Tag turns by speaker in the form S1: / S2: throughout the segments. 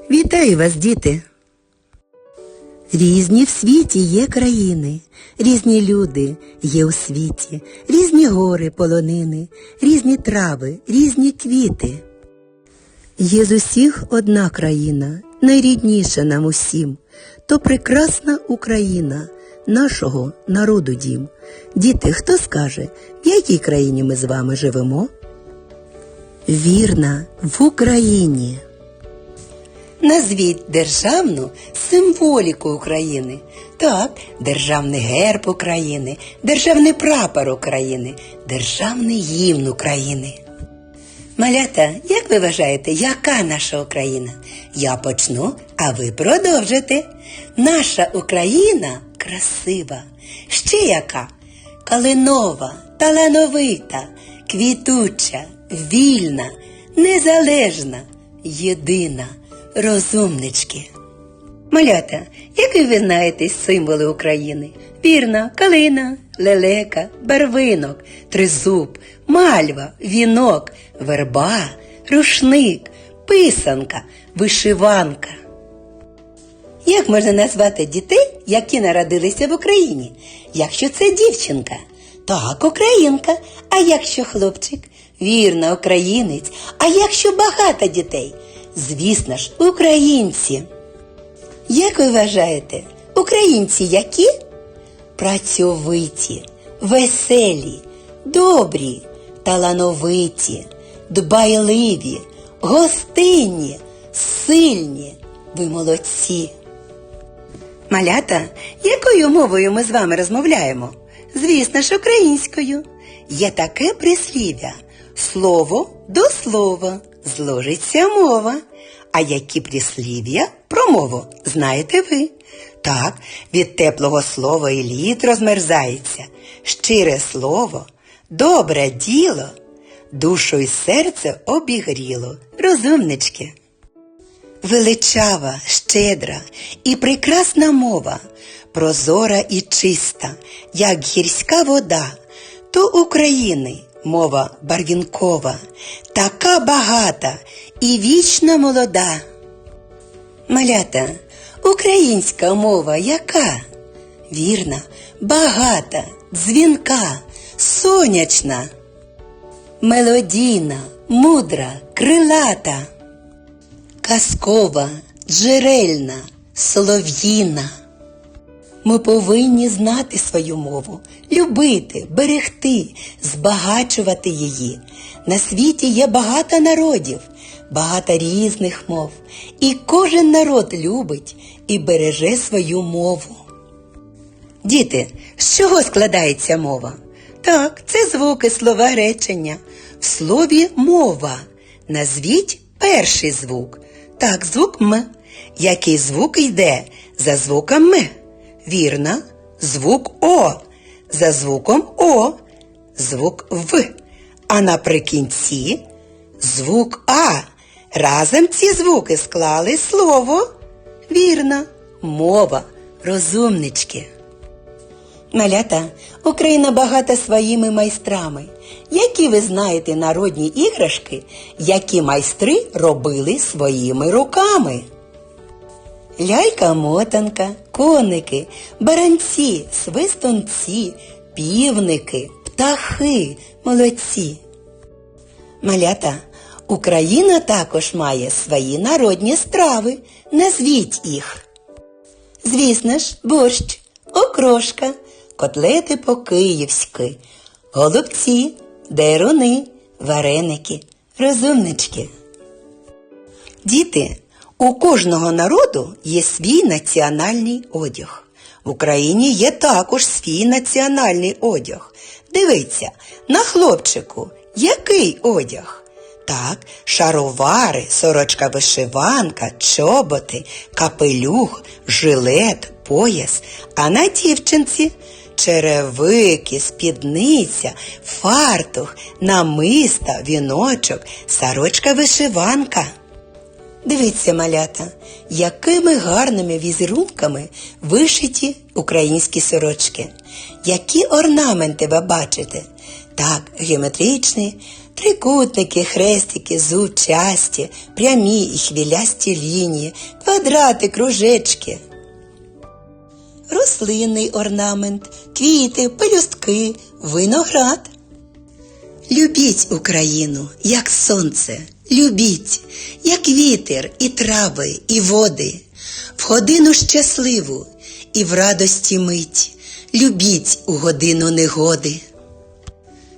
S1: Вітаю вас, діти! Різні в світі є країни, різні люди є у світі, різні гори, полонини, різні трави, різні квіти. Є з усіх одна країна, найрідніша нам усім, то прекрасна Україна, нашого народу дім. Діти, хто скаже, в якій країні ми з вами живемо? Вірна, в Україні. Назвіть державну символіку України. Так, державний герб України, державний прапор України, державний гімн України. Малята, як ви вважаєте, яка наша Україна? Я почну, а ви продовжите. Наша Україна красива. Ще яка? Калинова, талановита, квітуча, вільна, незалежна, єдина, розумнички. Малята, який ви знаєте символи України? Вірно, калина, лелека, барвинок, тризуб, мальва, вінок, верба, рушник, писанка, вишиванка. Як можна назвати дітей, які народилися в Україні? Якщо це дівчинка, так, українка. А якщо хлопчик? Вірно, українець. А якщо багато дітей? Звісно ж, українці. Як ви вважаєте, українці які? Працьовиті, веселі, добрі, талановиті, дбайливі, гостинні, сильні. Ви молодці. Малята, якою мовою ми з вами розмовляємо? Звісно ж, українською. Є таке прислів'я. Слово до слова зложиться мова. А які прислів'я про мову знаєте ви? Так, від теплого слова і лід розмерзається. Щире слово, добре діло, душу і серце обігріло. Розумнички. Величава, щедра і прекрасна мова, прозора і чиста, як гірська вода, то України мова барвінкова, така багата і вічно молода. Малята, українська мова яка? Вірна, багата, дзвінка, сонячна, мелодійна, мудра, крилата казкова, джерельна, солов'їна. Ми повинні знати свою мову, любити, берегти, збагачувати її. На світі є багато народів, багато різних мов, і кожен народ любить і береже свою мову. Діти, з чого складається мова? Так, це звуки, слова, речення. В слові мова. Назвіть перший звук. Так, звук М. Який звук йде за звуком М? Вірно, звук О. За звуком О. Звук В. А наприкінці звук А. Разом ці звуки склали слово. Вірно, мова, розумнички. Малята, Україна багата своїми майстрами. Які ви знаєте народні іграшки, які майстри робили своїми руками? Лялька-мотанка, коники, баранці, свистунці, півники, птахи, молодці. Малята, Україна також має свої народні страви. Назвіть їх. Звісно ж, борщ, окрошка, котлети по-київськи, голубці, деруни, вареники, розумнички. Діти, у кожного народу є свій національний одяг. В Україні є також свій національний одяг. Дивіться, на хлопчику який одяг? Так, шаровари, сорочка вишиванка, чоботи, капелюх, жилет, пояс, а на дівчинці черевики, спідниця, фартух, намиста, віночок, сорочка вишиванка. Дивіться, малята, якими гарними візерунками вишиті українські сорочки. Які орнаменти ви бачите? Так, геометричні, Трикутники, хрестики, зубчасті, прямі і хвилясті лінії, квадрати, кружечки. Рослинний орнамент, квіти, пелюстки, виноград. Любіть Україну, як сонце, любіть, як вітер, і трави, і води, в годину щасливу і в радості мить, любіть у годину негоди.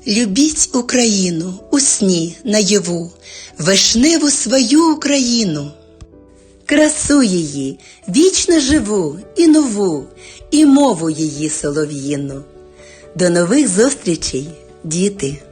S1: Любіть Україну у сні наяву, вишневу свою Україну. Красу її, вічно живу і нову, і мову її солов'їну. До нових зустрічей, діти!